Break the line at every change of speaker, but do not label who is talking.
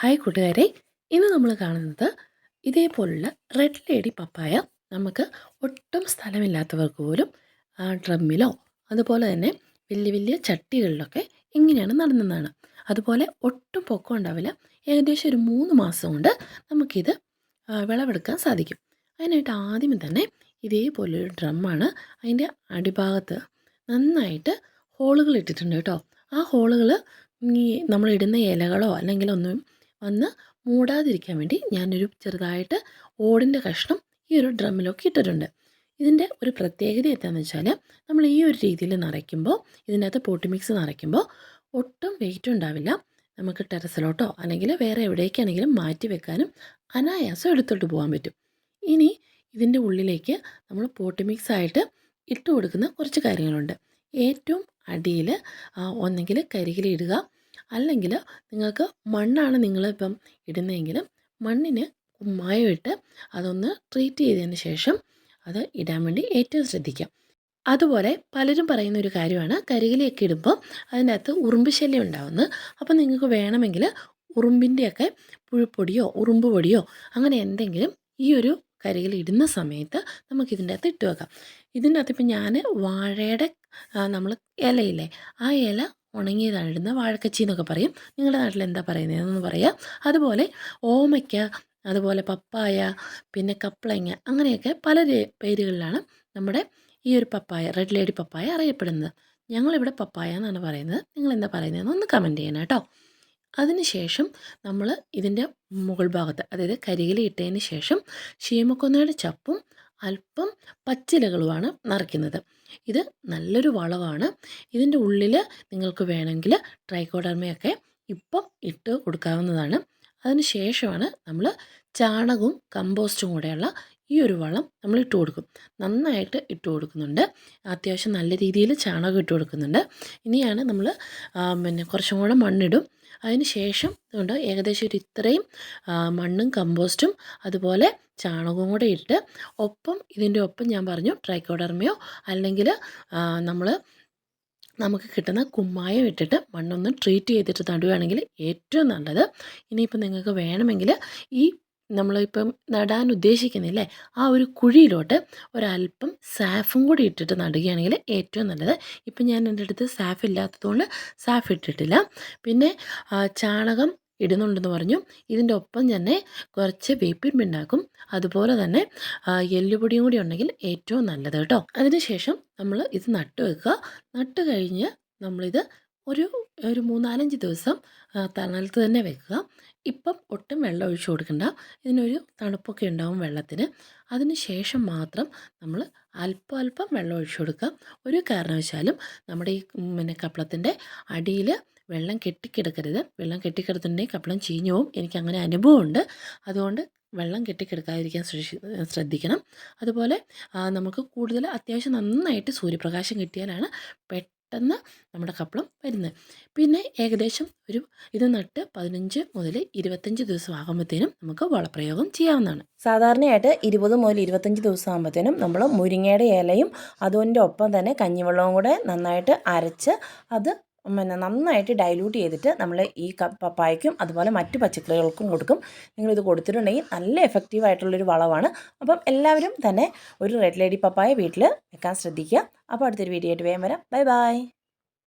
Hi കൂട്ടുകാരെ. ഇന്ന് നമ്മൾ കാണുന്നത് ഇതേപോലുള്ള റെഡ് ലേഡി പപ്പായ. നമുക്ക് ഒട്ടും സ്ഥലമില്ലാത്തവർക്ക് പോലും ഡ്രമ്മിലോ അതുപോലെ തന്നെ വലിയ വലിയ ചട്ടികളിലൊക്കെ ഇങ്ങനെയാണ് നടന്നതാണ്. അതുപോലെ ഒട്ടും പൊക്കം ഉണ്ടാവില്ല. ഏകദേശം ഒരു മൂന്ന് മാസം കൊണ്ട് നമുക്കിത് വിളവെടുക്കാൻ സാധിക്കും. അതിനായിട്ട് ആദ്യമേ തന്നെ ഇതേപോലൊരു ഡ്രമ്മാണ് അതിന്റെ അടിഭാഗത്ത് നന്നായിട്ട് ഹോളുകൾ ഇട്ടിട്ടുണ്ട് കേട്ടോ. ആ ഹോളുകൾ ഈ നമ്മളിടുന്ന ഇലകളോ അല്ലെങ്കിൽ ഒന്നും വന്ന് മൂടാതിരിക്കാൻ വേണ്ടി ഞാനൊരു ചെറുതായിട്ട് ഓടിന്റെ കഷ്ണം ഈ ഒരു ഡ്രമ്മിലൊക്കെ ഇട്ടിട്ടുണ്ട്. ഇതിന്റെ ഒരു പ്രത്യേകത എന്താണെന്ന് വെച്ചാൽ നമ്മൾ ഈ ഒരു രീതിയിൽ നിറയ്ക്കുമ്പോൾ ഇതിനകത്ത് പോട്ടി മിക്സ് നിറയ്ക്കുമ്പോൾ ഒട്ടും വെയിറ്റ് ഉണ്ടാവില്ല. നമുക്ക് ടെറസിലോട്ടോ അല്ലെങ്കിൽ വേറെ എവിടേക്കാണെങ്കിലും മാറ്റി വെക്കാനും അനായാസം എടുത്തോട്ട് പോകാൻ പറ്റും. ഇനി ഇതിന്റെ ഉള്ളിലേക്ക് നമ്മൾ പോട്ടി മിക്സ് ആയിട്ട് ഇട്ട് കൊടുക്കുന്ന കുറച്ച് കാര്യങ്ങളുണ്ട്. ഏറ്റവും അടിയിൽ ഒന്നെങ്കിൽ കരികിലിടുക അല്ലെങ്കിൽ നിങ്ങൾക്ക് മണ്ണാണ് നിങ്ങളിപ്പം ഇടുന്നതെങ്കിൽ മണ്ണിന് കുമ്മായം ഇട്ട് അതൊന്ന് ട്രീറ്റ് ചെയ്തതിന് ശേഷം അത് ഇടാൻ വേണ്ടി ഏറ്റവും ശ്രദ്ധിക്കാം. അതുപോലെ പലരും പറയുന്ന ഒരു കാര്യമാണ് കരികിലൊക്കെ ഇടുമ്പോൾ അതിന്റെ അകത്ത് ഉറുമ്പ് ശല്യം ഉണ്ടാവുന്നത് അപ്പോൾ നിങ്ങൾക്ക് വേണമെങ്കിൽ ഉറുമ്പിന്റെയൊക്കെ പുഴുപ്പൊടിയോ ഉറുമ്പ് പൊടിയോ അങ്ങനെ എന്തെങ്കിലും ഈ ഒരു കരികിൽ ഇടുന്ന സമയത്ത് നമുക്കിതിന്റെ അകത്ത് ഇട്ട് വെക്കാം. ഇതിന്റെ അകത്ത് ഇപ്പം ഞാൻ വാഴയുടെ നമ്മൾ ഇലയില്ലേ ആ ഇല ഉണങ്ങിയതാണ് വാഴക്കച്ചി എന്നൊക്കെ പറയും. നിങ്ങളുടെ നാട്ടിൽ എന്താ പറയുന്നതെന്ന് പറയാം. അതുപോലെ ഓമയ്ക്ക അതുപോലെ പപ്പായ പിന്നെ കപ്ലങ്ങ അങ്ങനെയൊക്കെ പല പേരുകളിലാണ് നമ്മുടെ ഈ ഒരു പപ്പായ റെഡ് ലേഡി പപ്പായ അറിയപ്പെടുന്നത്. ഞങ്ങളിവിടെ പപ്പായ എന്നാണ് പറയുന്നത്. നിങ്ങൾ എന്താ പറയുന്നതെന്ന് ഒന്ന് കമന്റ് ചെയ്യണം കേട്ടോ. അതിനുശേഷം നമ്മൾ ഇതിന്റെ മുകൾ ഭാഗത്ത് അതായത് കരികിലിട്ടതിന് ശേഷം ശീമക്കൊന്നയുടെ ചപ്പും അല്പം പച്ചിലകളുമാണ് നിറയ്ക്കുന്നത് ഇത് നല്ലൊരു വളമാണ് ഇതിന്റെ ഉള്ളിൽ നിങ്ങൾക്ക് വേണമെങ്കിൽ ട്രൈക്കോഡർമയൊക്കെ ഇപ്പം ഇട്ട് കൊടുക്കാവുന്നതാണ്. അതിന് ശേഷമാണ് നമ്മൾ ചാണകവും കമ്പോസ്റ്റും കൂടെയുള്ള ഈ ഒരു വളം നമ്മൾ ഇട്ട് കൊടുക്കും. നന്നായിട്ട് ഇട്ട് കൊടുക്കുന്നുണ്ട്. അത്യാവശ്യം നല്ല രീതിയിൽ ചാണകം ഇട്ട് കൊടുക്കുന്നുണ്ട്. ഇനിയാണ് നമ്മൾ പിന്നെ കുറച്ചും കൂടെ മണ്ണിടും. അതിന് ശേഷം കൊണ്ട് ഏകദേശം ഒരു ഇത്രയും മണ്ണും കമ്പോസ്റ്റും അതുപോലെ ചാണകവും കൂടെ ഇട്ട് ഒപ്പം ഇതിന്റെ ഒപ്പം ഞാൻ പറഞ്ഞു ട്രൈക്കോഡർമയോ അല്ലെങ്കിൽ നമ്മൾ നമുക്ക് കിട്ടുന്ന കുമ്മായം ഇട്ടിട്ട് മണ്ണൊന്ന് ട്രീറ്റ് ചെയ്തിട്ട് നടുകയാണെങ്കിൽ ഏറ്റവും നല്ലത്. ഇനിയിപ്പോൾ നിങ്ങൾക്ക് വേണമെങ്കിൽ ഈ നമ്മളിപ്പം നടാൻ ഉദ്ദേശിക്കുന്നില്ലേ? ആ ഒരു കുഴിയിലോട്ട് ഒരല്പം സാഫും കൂടി ഇട്ടിട്ട് നടുകയാണെങ്കിൽ ഏറ്റവും നല്ലത്. ഇപ്പം ഞാൻ എന്റെ അടുത്ത് സാഫ് ഇല്ലാത്തതുകൊണ്ട് സാഫ് ഇട്ടിട്ടില്ല. പിന്നെ ചാണകം ഇടുന്നുണ്ടെന്ന് പറഞ്ഞു. ഇതിന്റെ ഒപ്പം തന്നെ കുറച്ച് വേപ്പിൻ പിണ്ണാക്കും അതുപോലെ തന്നെ എല്ലുപൊടിയും കൂടി ഉണ്ടെങ്കിൽ ഏറ്റവും നല്ലത് കേട്ടോ. അതിനുശേഷം നമ്മൾ ഇത് നട്ട് വെക്കുക നട്ട് കഴിഞ്ഞ് നമ്മളിത് ഒരു ഒരു മൂന്നാലഞ്ച് ദിവസം തണലത്ത് തന്നെ വെക്കുക. ഇപ്പം ഒട്ടും വെള്ളം ഒഴിച്ചു കൊടുക്കണ്ട. ഇതിനൊരു തണുപ്പൊക്കെ ഉണ്ടാവും വെള്ളത്തിന്. അതിന് ശേഷം മാത്രം നമ്മൾ അല്പം അല്പം വെള്ളം ഒഴിച്ചു കൊടുക്കുക. ഒരു കാരണവശാലും നമ്മുടെ ഈ പിന്നെ കപ്പളത്തിന്റെ അടിയിൽ വെള്ളം കെട്ടിക്കിടക്കരുത്. വെള്ളം കെട്ടിക്കിടത്തിട്ടുണ്ടെങ്കിൽ കപ്പളം ചീഞ്ഞു പോവും. എനിക്ക് അങ്ങനെ അനുഭവമുണ്ട്. അതുകൊണ്ട് വെള്ളം കെട്ടിക്കിടക്കാതിരിക്കാൻ ശ്രദ്ധി- ശ്രദ്ധിക്കണം. അതുപോലെ നമുക്ക് കൂടുതൽ അത്യാവശ്യം നന്നായിട്ട് സൂര്യപ്രകാശം കിട്ടിയാലാണ് പെട്ടെന്ന് നമ്മുടെ കപ്പളം വരുന്നത്. പിന്നെ ഏകദേശം ഒരു ഇത് നട്ട് പതിനഞ്ച് മുതൽ ഇരുപത്തഞ്ച് ദിവസം ആകുമ്പോഴത്തേനും നമുക്ക് വളപ്രയോഗം ചെയ്യാവുന്നതാണ്.
സാധാരണയായിട്ട് ഇരുപത് മുതൽ ഇരുപത്തഞ്ച് ദിവസം ആകുമ്പോഴത്തേനും നമ്മൾ മുരിങ്ങയുടെ ഇലയും അതിന്റെ ഒപ്പം തന്നെ കഞ്ഞിവെള്ളവും കൂടെ നന്നായിട്ട് അരച്ച് അത് പിന്നെ നന്നായിട്ട് ഡൈല്യൂട്ട് ചെയ്തിട്ട് നമ്മൾ ഈ ക പപ്പായയ്ക്കും അതുപോലെ മറ്റു പച്ചക്കറികൾക്കും കൊടുക്കും. നിങ്ങളിത് കൊടുത്തിട്ടുണ്ടെങ്കിൽ നല്ല എഫക്റ്റീവ് ആയിട്ടുള്ളൊരു വളമാണ്. അപ്പം എല്ലാവരും തന്നെ ഒരു റെഡ് ലേഡി പപ്പായ വീട്ടിൽ വെക്കാൻ ശ്രദ്ധിക്കുക. അപ്പോൾ അടുത്തൊരു വീഡിയോ ആയിട്ട് വേഗം വരാം. Bye bye